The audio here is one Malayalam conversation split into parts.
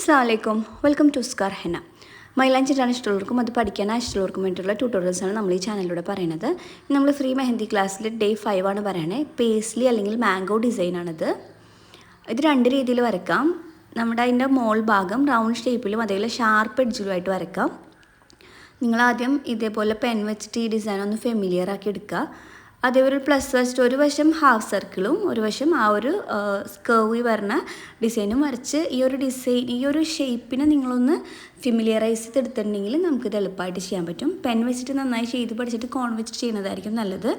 അസ്സാമലൈക്കും വെൽക്കം ടു സ്കാർ ഹെന മൈലാഞ്ചിട്ടാണ് ഇഷ്ടമുള്ളവർക്കും അത് പഠിക്കാനാണ് ഇഷ്ടമുള്ളവർക്കും വേണ്ടിയിട്ടുള്ള ട്യൂട്ടോറിയൽസാണ് നമ്മൾ ഈ ചാനലിലൂടെ പറയുന്നത്. നമ്മൾ ഫ്രീ മെഹന്തി ക്ലാസ്സിൽ ഡേ ഫൈവ് ആണ് പറയണേ. പേസ്ലി അല്ലെങ്കിൽ മാംഗോ ഡിസൈനാണിത് ഇത് രണ്ട് രീതിയിൽ വരക്കാം. നമ്മുടെ അതിന്റെ മോൾ ഭാഗം റൗണ്ട് ഷേപ്പിലും അതേപോലെ ഷാർപ്പ് എഡ്ജിലുമായിട്ട് വരക്കാം. നിങ്ങൾ ആദ്യം ഇതേപോലെ പെൻ വെച്ചിട്ട് ഈ ഡിസൈൻ ഒന്ന് ഫെമിലിയർ ആക്കി എടുക്കുക. അതേപോലെ പ്ലസ് വെച്ചിട്ട് ഒരു വശം ഹാഫ് സർക്കിളും ഒരു വശം ആ ഒരു സ്കേവ് പറഞ്ഞ ഡിസൈനും വരച്ച് ഈ ഒരു ഡിസൈൻ ഈ ഒരു ഷേപ്പിനെ നിങ്ങളൊന്ന് ഫിമിലിയറൈസ് ചെയ്തെടുത്തിട്ടുണ്ടെങ്കിൽ നമുക്കിത് എളുപ്പമായിട്ട് ചെയ്യാൻ പറ്റും. പെൻ വെച്ചിട്ട് നന്നായി ചെയ്ത് പഠിച്ചിട്ട് കോൺ വെച്ചിട്ട് ചെയ്യുന്നതായിരിക്കും നല്ലത്.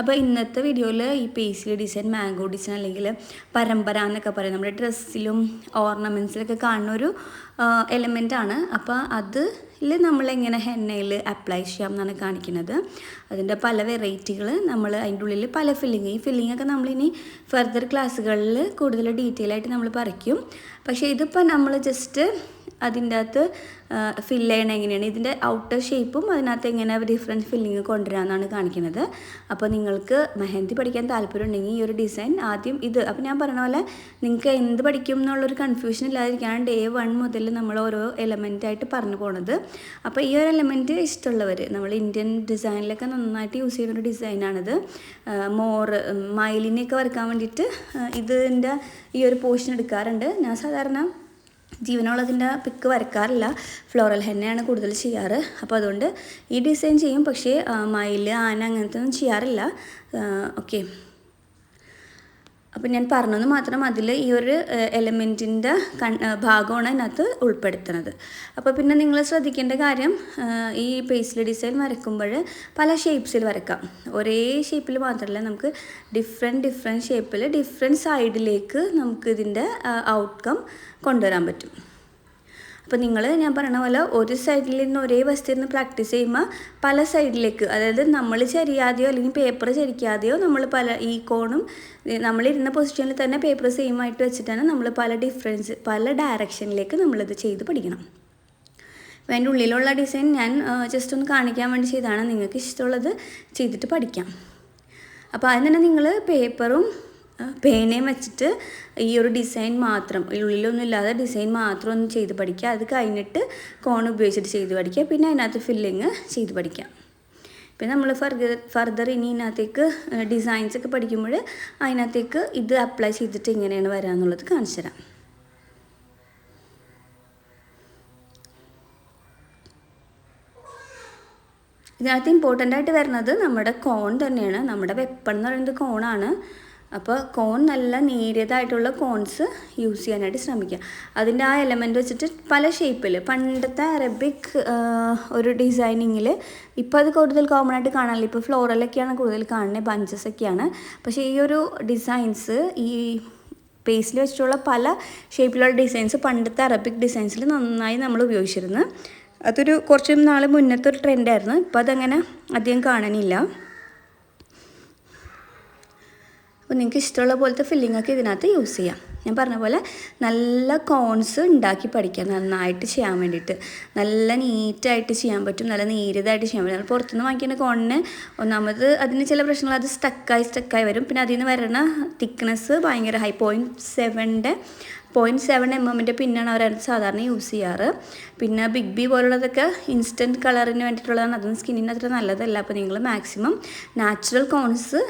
അപ്പോൾ ഇന്നത്തെ വീഡിയോയിൽ ഈ പേസിൽ ഡിസൈൻ മാംഗോ ഡിസൈൻ അല്ലെങ്കിൽ പരമ്പര എന്നൊക്കെ പറയും. നമ്മുടെ ഡ്രസ്സിലും ഓർണമെന്റ്സിലൊക്കെ കാണുന്ന ഒരു എലമെന്റാണ് അപ്പോൾ അത് ഇതിൽ നമ്മളെങ്ങനെ ഹെന്നയിൽ അപ്ലൈ ചെയ്യാം എന്നാണ് കാണിക്കുന്നത്. അതിന്റെ പല വെറൈറ്റികൾ നമ്മൾ അതിന്റെ ഉള്ളിൽ പല ഫില്ലിങ് ഈ ഫില്ലിംഗ് ഒക്കെ നമ്മളിനി ഫർദർ ക്ലാസ്സുകളിൽ കൂടുതൽ ഡീറ്റെയിൽ ആയിട്ട് നമ്മൾ പറിക്കും. പക്ഷേ ഇതിപ്പോൾ നമ്മൾ ജസ്റ്റ് അതിന്റെ അകത്ത് ഫില്ല് ചെയ്യണം എങ്ങനെയാണ്? ഇതിന്റെ ഔട്ടർ ഷേപ്പും അതിനകത്ത് എങ്ങനെ ഡിഫറെന്റ് ഫില്ലിങ് കൊണ്ടുവരാമെന്നാണ് കാണിക്കുന്നത്. അപ്പോൾ നിങ്ങൾക്ക് മെഹന്തി പഠിക്കാൻ താല്പര്യം ഉണ്ടെങ്കിൽ ഈ ഒരു ഡിസൈൻ ആദ്യം ഇത്. അപ്പോൾ ഞാൻ പറഞ്ഞ പോലെ നിങ്ങൾക്ക് എന്ത് പഠിക്കും എന്നുള്ളൊരു കൺഫ്യൂഷൻ ഇല്ലാതിരിക്കാണ് ഡേ വൺ മുതൽ നമ്മൾ ഓരോ എലമെന്റായിട്ട് പറഞ്ഞു പോകുന്നത് അപ്പോൾ ഈ ഒരു എലമെന്റ് ഇഷ്ടമുള്ളവർ നമ്മൾ ഇന്ത്യൻ ഡിസൈനിലൊക്കെ നന്നായിട്ട് യൂസ് ചെയ്യുന്ന ഒരു ഡിസൈനാണിത് മോറ് മയിലിനെയൊക്കെ വരക്കാൻ വേണ്ടിയിട്ട് ഇതിന്റെ ഈ ഒരു പോർഷൻ എടുക്കാറുണ്ട്. ഞാൻ സാധാരണ ജീവനുള്ളതിന്റെ പിക്ക് വരക്കാറില്ല. ഫ്ലോറൽ ഹെന്നയാണ് കൂടുതൽ ചെയ്യാറ്. അപ്പോൾ അതുകൊണ്ട് ഈ ഡിസൈൻ ചെയ്യും. പക്ഷേ മയിൽ ആന അങ്ങനത്തെ ഒന്നും ചെയ്യാറില്ല ഓക്കെ അപ്പം ഞാൻ പറഞ്ഞത് മാത്രം അതിൽ ഈ ഒരു എലമെന്റിന്റെ കൺ ഭാഗമാണ് അതിനകത്ത് ഉൾപ്പെടുത്തുന്നത്. അപ്പോൾ പിന്നെ നിങ്ങൾ ശ്രദ്ധിക്കേണ്ട കാര്യം ഈ പേസ്റ്റിൽ ഡിസൈൻ വരയ്ക്കുമ്പോൾ പല ഷേപ്സിൽ വരക്കാം ഒരേ ഷേപ്പിൽ മാത്രമല്ല നമുക്ക് ഡിഫറെന്റ് ഡിഫറെന്റ് ഷേപ്പിൽ ഡിഫറെന്റ് സൈഡിലേക്ക് നമുക്ക് ഇതിന്റെ ഔട്ട്കം കൊണ്ടുവരാൻ പറ്റും. അപ്പോൾ നിങ്ങൾ ഞാൻ പറഞ്ഞ പോലെ ഒരു സൈഡിൽ നിന്ന് ഒരേ വസ്തു നിന്ന് പ്രാക്ടീസ് ചെയ്യുമ്പോൾ പല സൈഡിലേക്ക് അതായത് നമ്മൾ ചരിയാതെയോ അല്ലെങ്കിൽ പേപ്പർ ചരിക്കാതെയോ നമ്മൾ പല ഈ കോണും നമ്മളിരുന്ന പൊസിഷനിൽ തന്നെ പേപ്പർ സെയിം ആയിട്ട് വെച്ചിട്ടാണ് നമ്മൾ പല ഡിഫറൻസ് പല ഡയറക്ഷനിലേക്ക് നമ്മളിത് ചെയ്ത് പഠിക്കണം. അപ്പോൾ അതിന്റെ ഉള്ളിലുള്ള ഡിസൈൻ ഞാൻ ജസ്റ്റ് ഒന്ന് കാണിക്കാൻ വേണ്ടി ചെയ്താണ് നിങ്ങൾക്ക് ഇഷ്ടമുള്ളത് ചെയ്തിട്ട് പഠിക്കാം. അപ്പോൾ അതിന് തന്നെ നിങ്ങൾ പേപ്പറും പേനയും വെച്ചിട്ട് ഈ ഒരു ഡിസൈൻ മാത്രം ഉള്ളിലൊന്നും ഇല്ലാതെ ഡിസൈൻ മാത്രം ഒന്ന് ചെയ്ത് പഠിക്കുക. അത് കഴിഞ്ഞിട്ട് കോൺ ഉപയോഗിച്ചിട്ട് ചെയ്ത് പഠിക്കുക. പിന്നെ അതിനകത്ത് ഫില്ലിങ് ചെയ്ത് പഠിക്കാം പിന്നെ നമ്മൾ ഫർദർ ഫർദർ ഇനി ഇതിനകത്തേക്ക് ഡിസൈൻസ് ഒക്കെ പഠിക്കുമ്പോൾ അതിനകത്തേക്ക് ഇത് അപ്ലൈ ചെയ്തിട്ട് എങ്ങനെയാണ് വരിക എന്നുള്ളത് കാണിച്ചു തരാം. ഇതിനകത്ത് ഇമ്പോർട്ടന്റ് ആയിട്ട് വരുന്നത് നമ്മുടെ കോൺ തന്നെയാണ്. നമ്മുടെ വെപ്പൺ എന്ന് പറയുന്നത് കോണാണ് അപ്പോൾ കോൺ നല്ല നേരിയതായിട്ടുള്ള കോൺസ് യൂസ് ചെയ്യാനായിട്ട് ശ്രമിക്കുക. അതിന്റെ ആ എലമെന്റ് വെച്ചിട്ട് പല ഷേപ്പിൽ പണ്ടത്തെ അറബിക് ഒരു ഡിസൈനിങ്ങിൽ ഇപ്പോൾ അത് കൂടുതൽ കോമൺ ആയിട്ട് കാണാനില്ല. ഇപ്പോൾ ഫ്ലോറലൊക്കെയാണ് കൂടുതൽ കാണുന്നത് ബഞ്ചസ് ഒക്കെയാണ്. പക്ഷേ ഈ ഒരു ഡിസൈൻസ് ഈ പേസിൽ വെച്ചിട്ടുള്ള പല ഷേപ്പിലുള്ള ഡിസൈൻസ് പണ്ടത്തെ അറബിക് ഡിസൈൻസിൽ നന്നായി നമ്മൾ ഉപയോഗിച്ചിരുന്നു. അതൊരു കുറച്ച് നാൾ മുന്നത്തെ ഒരു ട്രെൻഡായിരുന്നു ഇപ്പോൾ അതങ്ങനെ അധികം കാണാനില്ല അപ്പോൾ നിങ്ങൾക്ക് ഇഷ്ടമുള്ള പോലത്തെ ഫില്ലിംഗ് ഒക്കെ ഇതിനകത്ത് യൂസ് ചെയ്യാം. ഞാൻ പറഞ്ഞ പോലെ നല്ല കോൺസ് ഉണ്ടാക്കി പഠിക്കാം നന്നായിട്ട് ചെയ്യാൻ വേണ്ടിയിട്ട്. നല്ല നീറ്റായിട്ട് ചെയ്യാൻ പറ്റും നല്ല നീരിതായിട്ട് ചെയ്യാൻ പറ്റും. പുറത്തുനിന്ന് വാങ്ങിക്കുന്ന കോണിന് ഒന്നാമത് അതിന് ചില പ്രശ്നങ്ങൾ അത് സ്റ്റക്കായി സ്റ്റക്കായി വരും. പിന്നെ അതിൽ നിന്ന് വരുന്ന തിക്നെസ് ഭയങ്കര ഹൈ പോയിന്റ് സെവന്റെ പോയിന്റ് സെവൻ എം എമ്മിന്റെ പിന്നാണ് അവർ സാധാരണ യൂസ് ചെയ്യാറ്. പിന്നെ ബിഗ് ബി പോലുള്ളതൊക്കെ ഇൻസ്റ്റന്റ് കളറിന് വേണ്ടിയിട്ടുള്ളതാണ്. അതൊന്നും സ്കിന്നിന് അത്ര നല്ലതല്ല. അപ്പോൾ നിങ്ങൾ മാക്സിമം നാച്ചുറൽ കോൺസ്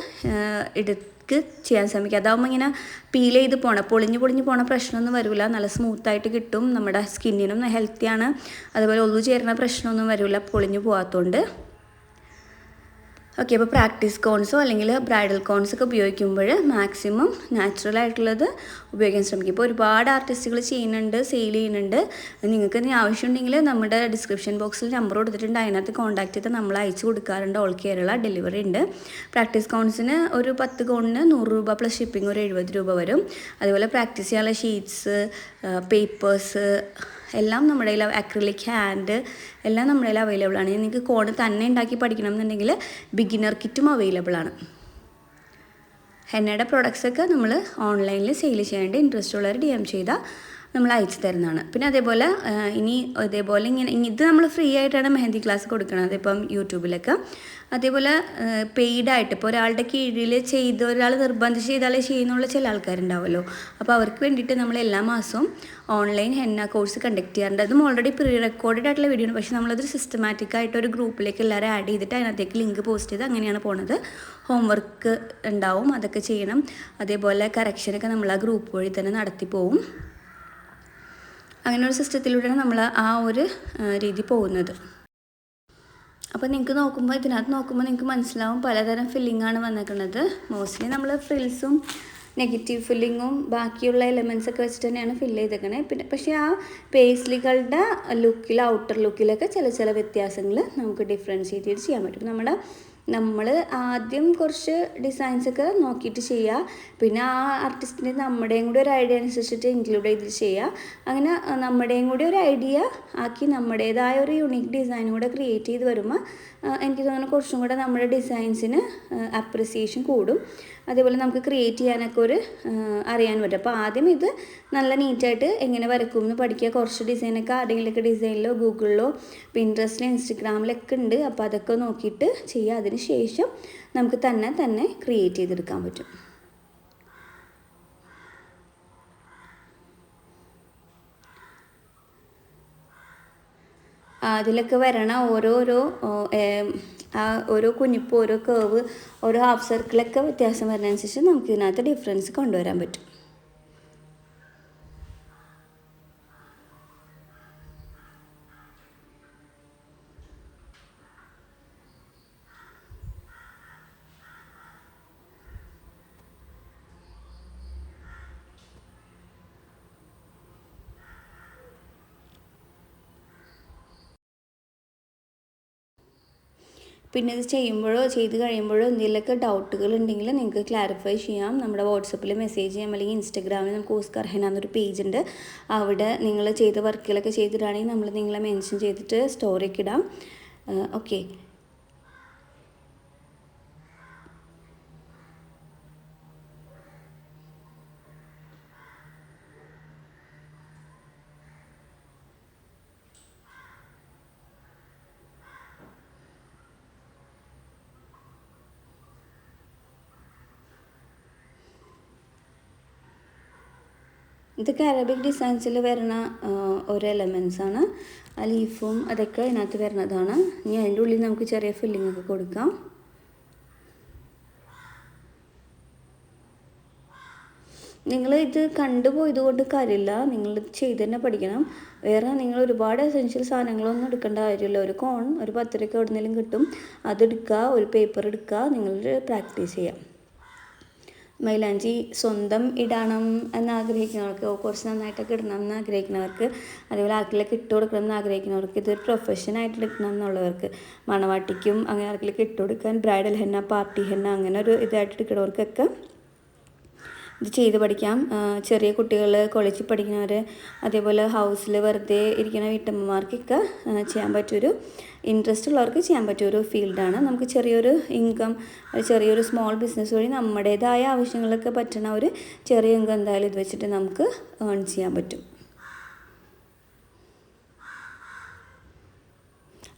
എടുത്ത് ചെയ്യാൻ ശ്രമിക്കുക അതാവുമ്പോൾ ഇങ്ങനെ പീൽ ചെയ്ത് പോകണം പൊളിഞ്ഞ് പൊളിഞ്ഞ് പോണ പ്രശ്നമൊന്നും വരില്ല നല്ല സ്മൂത്തായിട്ട് കിട്ടും. നമ്മുടെ സ്കിന്നിനും ഹെൽത്തിയാണ് അതുപോലെ ഒന്നു ചേരുന്ന പ്രശ്നമൊന്നും വരില്ല പൊളിഞ്ഞ് പോകാത്തതുകൊണ്ട് ഓക്കെ അപ്പോൾ പ്രാക്ടീസ് കോൺസോ അല്ലെങ്കിൽ ബ്രൈഡൽ കോൺസ് ഒക്കെ ഉപയോഗിക്കുമ്പോൾ മാക്സിമം നാച്ചുറൽ ആയിട്ടുള്ളത് ഉപയോഗിക്കാൻ ശ്രമിക്കും ഇപ്പോൾ ഒരുപാട് ആർട്ടിസ്റ്റുകൾ ചെയ്യുന്നുണ്ട് സെയിൽ ചെയ്യുന്നുണ്ട്. നിങ്ങൾക്ക് ഇനി ആവശ്യമുണ്ടെങ്കിൽ നമ്മുടെ ഡിസ്ക്രിപ്ഷൻ ബോക്സിൽ നമ്പർ കൊടുത്തിട്ടുണ്ട്. അതിനകത്ത് കോൺടാക്ട് ചെയ്ത് നമ്മൾ അയച്ചു കൊടുക്കാറുണ്ട്. ഓൾ കേരള ഡെലിവറി ഉണ്ട്. പ്രാക്ടീസ് കോൺസിന് ഒരു പത്ത് കോണിന് നൂറ് രൂപ പ്ലസ് ഷിപ്പിംഗ് ഒരു എഴുപത് രൂപ വരും. അതുപോലെ പ്രാക്ടീസ് ചെയ്യാനുള്ള ഷീറ്റ്സ് പേപ്പേഴ്സ് എല്ലാം നമ്മുടെ കയ്യിൽ അക്രിലിക് ഹാൻഡ് എല്ലാം നമ്മുടെ കയ്യിൽ അവൈലബിൾ ആണ്. നിങ്ങൾക്ക് കോഡ് തന്നെ ഉണ്ടാക്കി പഠിക്കണം എന്നുണ്ടെങ്കിൽ ബിഗിനർ കിറ്റും അവൈലബിൾ ആണ്. ഹെന്നയുടെ പ്രൊഡക്ട്സൊക്കെ നമ്മൾ ഓൺലൈനിൽ സെയിൽ ചെയ്യാനായിട്ട് ഇൻട്രസ്റ്റ് ഉള്ളവർ ഡി എം ചെയ്താൽ നമ്മൾ അയച്ചു തരുന്നതാണ് പിന്നെ അതേപോലെ ഇനി അതേപോലെ ഇങ്ങനെ ഇത് നമ്മൾ ഫ്രീ ആയിട്ടാണ് മെഹന്തി ക്ലാസ് കൊടുക്കുന്നത് ഇപ്പം യൂട്യൂബിലൊക്കെ. അതേപോലെ പെയ്ഡായിട്ട് ഇപ്പോൾ ഒരാളുടെ കീഴിൽ ചെയ്ത് ഒരാൾ നിർബന്ധിച്ച് ചെയ്താലേ ചെയ്യുന്നുള്ള ചില ആൾക്കാരുണ്ടാവുമല്ലോ അപ്പോൾ അവർക്ക് വേണ്ടിയിട്ട് നമ്മൾ എല്ലാ മാസവും ഓൺലൈൻ ഹെന്ന കോഴ്സ് കണ്ടക്ട് ചെയ്യാറുണ്ട്. അതും ഓൾറെഡി പ്രീ റെക്കോർഡഡ് ആയിട്ടുള്ള വീഡിയോ ആണ്. പക്ഷേ നമ്മളത് സിസ്റ്റമാറ്റിക് ആയിട്ട് ഒരു ഗ്രൂപ്പിലേക്ക് എല്ലാവരും ആഡ് ചെയ്തിട്ട് അതിനകത്തേക്ക് ലിങ്ക് പോസ്റ്റ് ചെയ്ത് അങ്ങനെയാണ് പോണത്. ഹോംവർക്ക് ഉണ്ടാവും അതൊക്കെ ചെയ്യണം. അതേപോലെ കറക്ഷനൊക്കെ നമ്മൾ ആ ഗ്രൂപ്പ് വഴി തന്നെ നടത്തി പോവും. അങ്ങനെ ഒരു സിസ്റ്റത്തിലൂടെയാണ് നമ്മൾ ആ ഒരു രീതി പോകുന്നത്. അപ്പോൾ നിങ്ങൾക്ക് നോക്കുമ്പോൾ ഇതിനകത്ത് നോക്കുമ്പോൾ നിങ്ങൾക്ക് മനസ്സിലാവും പലതരം ഫില്ലിംഗ് ആണ് വന്നിരിക്കുന്നത് മോസ്റ്റ്ലി നമ്മൾ ഫ്രിൽസും നെഗറ്റീവ് ഫില്ലിങ്ങും ബാക്കിയുള്ള എലമെൻസ് ഒക്കെ വെച്ചിട്ട് തന്നെയാണ് ഫില്ല് ചെയ്തേക്കണേ. പിന്നെ പക്ഷേ ആ പേസ്ലികളുടെ ലുക്കിൽ ഔട്ടർ ലുക്കിലൊക്കെ ചില ചില വ്യത്യാസങ്ങൾ നമുക്ക് ഡിഫറൻഷിയേറ്റ് ചെയ്ത് ചെയ്യാൻ പറ്റും. നമ്മുടെ നമ്മൾ ആദ്യം കുറച്ച് ഡിസൈൻസ് ഒക്കെ നോക്കിയിട്ട് ചെയ്യുക പിന്നെ ആ ആർട്ടിസ്റ്റിന്റെ നമ്മുടെയും കൂടി ഒരു ഐഡിയ അനുസരിച്ചിട്ട് ഇൻക്ലൂഡ് ചെയ്ത് ചെയ്യുക അങ്ങനെ നമ്മുടെയും കൂടി ഒരു ഐഡിയ ആക്കി നമ്മുടേതായ ഒരു യുണീക്ക് ഡിസൈൻ കൂടെ ക്രിയേറ്റ് ചെയ്ത് വരുമ്പോൾ എനിക്ക് തോന്നുന്നു കുറച്ചും കൂടെ നമ്മുടെ ഡിസൈൻസിന് അപ്രിസിയേഷൻ കൂടും. അതേപോലെ നമുക്ക് ക്രിയേറ്റ് ചെയ്യാനൊക്കെ ഒരു അറിയാൻ പറ്റും. അപ്പോൾ ആദ്യം ഇത് നല്ല നീറ്റായിട്ട് എങ്ങനെ വരക്കും എന്ന് പഠിക്കുക. കുറച്ച് ഡിസൈനൊക്കെ ആരെങ്കിലുമൊക്കെ ഡിസൈനിലോ ഗൂഗിളിലോ പിൻട്രസ്റ്റിലോ ഇൻസ്റ്റഗ്രാമിലൊക്കെ ഉണ്ട്. അപ്പോൾ അതൊക്കെ നോക്കിയിട്ട് ചെയ്യുക അതിന് ശേഷം നമുക്ക് തന്നെ തന്നെ ക്രിയേറ്റ് ചെയ്തെടുക്കാൻ പറ്റും. അതിലൊക്കെ വരണ ഓരോരോ ഓരോ കുനിപ്പ് ഓരോ കേവ് ഓരോ ഹാഫ് സർക്കിളൊക്കെ വ്യത്യാസം വരുന്നതനുസരിച്ച് നമുക്ക് ഇതിനകത്ത് ഡിഫറൻസ് കൊണ്ടുവരാൻ പറ്റും. പിന്നെ ഇത് ചെയ്യുമ്പോഴോ ചെയ്ത് കഴിയുമ്പോഴോ എന്തെങ്കിലുമൊക്കെ ഡൗട്ടുകൾ ഉണ്ടെങ്കിൽ നിങ്ങൾക്ക് ക്ലാരിഫൈ ചെയ്യാം. നമ്മുടെ വാട്സപ്പിൽ മെസ്സേജ് ചെയ്യാം. അല്ലെങ്കിൽ ഇൻസ്റ്റഗ്രാമിൽ നമുക്ക് ഓസ്കാർ ഹെന എന്നൊരു പേജ് ഉണ്ട് അവിടെ നിങ്ങൾ ചെയ്ത വർക്കുകളൊക്കെ ചെയ്തിട്ടാണെങ്കിൽ നമ്മൾ നിങ്ങളെ മെൻഷൻ ചെയ്തിട്ട് സ്റ്റോറിയൊക്കെ ഇടാം. ഓക്കെ ഇതൊക്കെ അറബിക് ഡിസൈൻസിൽ വരുന്ന ഒരു എലമെൻസ് ആണ്. ആ ലീഫും അതൊക്കെ അതിനകത്ത് വരുന്നതാണ്. ഇനി അതിന്റെ ഉള്ളിൽ നമുക്ക് ചെറിയ ഫില്ലിംഗ് ഒക്കെ കൊടുക്കാം. നിങ്ങൾ ഇത് കണ്ടുപോയത് കൊണ്ട് കാര്യമില്ല. നിങ്ങൾ ചെയ്ത് തന്നെ പഠിക്കണം. വേറെ നിങ്ങൾ ഒരുപാട് എസെൻഷ്യൽ സാധനങ്ങളൊന്നും എടുക്കേണ്ട കാര്യമില്ല. ഒരു കോൺ ഒരു പത്ത് രൂപ എവിടെന്നെങ്കിലും കിട്ടും. അതെടുക്കുക ഒരു പേപ്പർ എടുക്കുക. നിങ്ങൾ പ്രാക്ടീസ് ചെയ്യാം. മൈലാഞ്ചി സ്വന്തം ഇടണം എന്ന് ആഗ്രഹിക്കുന്നവർക്ക് കുറച്ച് നന്നായിട്ടൊക്കെ ഇടണം എന്ന് ആഗ്രഹിക്കുന്നവർക്ക് അതേപോലെ ആർക്കിലൊക്കെ ഇട്ട് കൊടുക്കണം എന്ന് ആഗ്രഹിക്കുന്നവർക്ക് ഇതൊരു പ്രൊഫഷനായിട്ട് എടുക്കണം എന്നുള്ളവർക്ക് മണവാട്ടിക്കും അങ്ങനെ ആർക്കിലൊക്കെ ഇട്ട് കൊടുക്കാൻ ബ്രൈഡൽ ഹെന്ന പാർട്ടി ഹെന്ന അങ്ങനെ ഒരു ഇതായിട്ട് എടുക്കുന്നവർക്കൊക്കെ ഇത് ചെയ്ത് പഠിക്കാം. ചെറിയ കുട്ടികൾ കോളേജിൽ പഠിക്കുന്നവർ അതേപോലെ ഹൗസിൽ വെറുതെ ഇരിക്കുന്ന വീട്ടമ്മമാർക്കൊക്കെ ചെയ്യാൻ പറ്റിയൊരു ഇൻട്രസ്റ്റ് ഉള്ളവർക്ക് ചെയ്യാൻ പറ്റിയൊരു ഫീൽഡാണ് നമുക്ക് ചെറിയൊരു ഇൻകം ചെറിയൊരു സ്മോൾ ബിസിനസ് വഴി നമ്മുടേതായ ആവശ്യങ്ങളൊക്കെ പറ്റുന്ന ഒരു ചെറിയ ഇൻകം എന്തായാലും ഇത് വെച്ചിട്ട് നമുക്ക് ഏൺ ചെയ്യാൻ പറ്റും.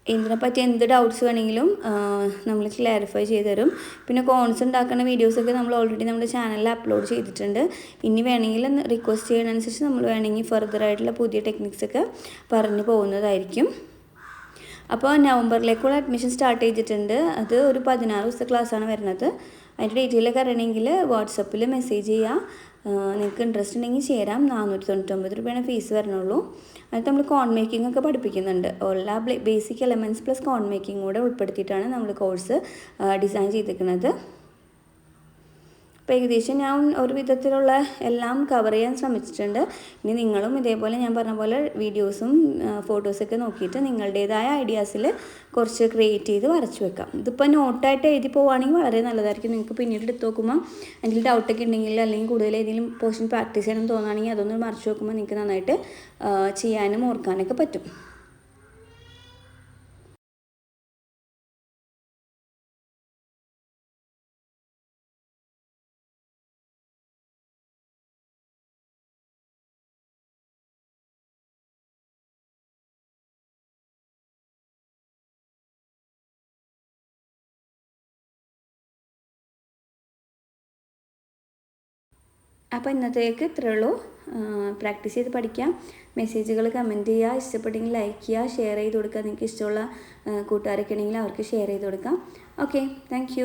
ഇതിനെപ്പറ്റി എന്ത് ഡൗട്ട്സ് വേണമെങ്കിലും നമ്മൾ ക്ലാരിഫൈ ചെയ്ത് തരും പിന്നെ കോൺസ് ഉണ്ടാക്കുന്ന വീഡിയോസൊക്കെ നമ്മൾ ഓൾറെഡി നമ്മുടെ ചാനലിൽ അപ്ലോഡ് ചെയ്തിട്ടുണ്ട്. ഇനി വേണമെങ്കിൽ റിക്വസ്റ്റ് ചെയ്യുന്നതനുസരിച്ച് നമ്മൾ വേണമെങ്കിൽ ഫർദർ ആയിട്ടുള്ള പുതിയ ടെക്നിക്സ് ഒക്കെ പറഞ്ഞു പോകുന്നതായിരിക്കും. അപ്പോൾ നവംബറിലേക്കുള്ള അഡ്മിഷൻ സ്റ്റാർട്ട് ചെയ്തിട്ടുണ്ട്. അത് ഒരു പതിനാറ് ദിവസത്തെ ക്ലാസ്സാണ് വരുന്നത്. അതിന്റെ ഡീറ്റെയിലൊക്കെ അറിയണമെങ്കിൽ വാട്സപ്പിൽ മെസ്സേജ് ചെയ്യുക. നിങ്ങൾക്ക് ഇൻട്രസ്റ്റ് ഉണ്ടെങ്കിൽ ചേരാം. നാനൂറ്റി തൊണ്ണൂറ്റൊമ്പത് രൂപയാണ് ഫീസ് വരണുള്ളൂ അത് നമ്മൾ കോൺ മേക്കിംഗ് ഒക്കെ പഠിപ്പിക്കുന്നുണ്ട്. എല്ലാ basic elements plus cone making കൂടെ ഉൾപ്പെടുത്തിയിട്ടാണ് നമ്മൾ കോഴ്സ് ഡിസൈൻ ചെയ്തിരിക്കുന്നത്. അപ്പോൾ ഏകദേശം ഞാൻ ഒരു വിധത്തിലുള്ള എല്ലാം കവർ ചെയ്യാൻ ശ്രമിച്ചിട്ടുണ്ട്. ഇനി നിങ്ങളും ഇതേപോലെ ഞാൻ പറഞ്ഞ പോലെ വീഡിയോസും ഫോട്ടോസൊക്കെ നോക്കിയിട്ട് നിങ്ങളുടേതായ ഐഡിയാസിൽ കുറച്ച് ക്രിയേറ്റ് ചെയ്ത് വരച്ചു വെക്കാം. ഇതിപ്പോൾ നോട്ടായിട്ട് എഴുതി പോവുകയാണെങ്കിൽ വളരെ നല്ലതായിരിക്കും. നിങ്ങൾക്ക് പിന്നീട് എടുത്ത് നോക്കുമ്പോൾ എന്തെങ്കിലും ഡൗട്ടൊക്കെ ഉണ്ടെങ്കിൽ അല്ലെങ്കിൽ കൂടുതൽ ഏതെങ്കിലും പോർഷൻ പ്രാക്ടീസ് ചെയ്യണം തോന്നുകയാണെങ്കിൽ അതൊന്ന് മറിച്ച് നോക്കുമ്പോൾ നിങ്ങൾക്ക് നന്നായിട്ട് ചെയ്യാനും ഓർക്കാനൊക്കെ പറ്റും. അപ്പോൾ ഇന്നത്തേക്ക് ഇത്രയേ ഉള്ളൂ. പ്രാക്ടീസ് ചെയ്ത് പഠിക്കാം. മെസ്സേജുകൾ കമന്റ് ചെയ്യുക. ഇഷ്ടപ്പെട്ടെങ്കിൽ ലൈക്ക് ചെയ്യുക. ഷെയർ ചെയ്ത് കൊടുക്കുക. നിങ്ങൾക്ക് ഇഷ്ടമുള്ള കൂട്ടുകാരൊക്കെ ഉണ്ടെങ്കിൽ അവർക്ക് ഷെയർ ചെയ്ത് കൊടുക്കാം. Okay thank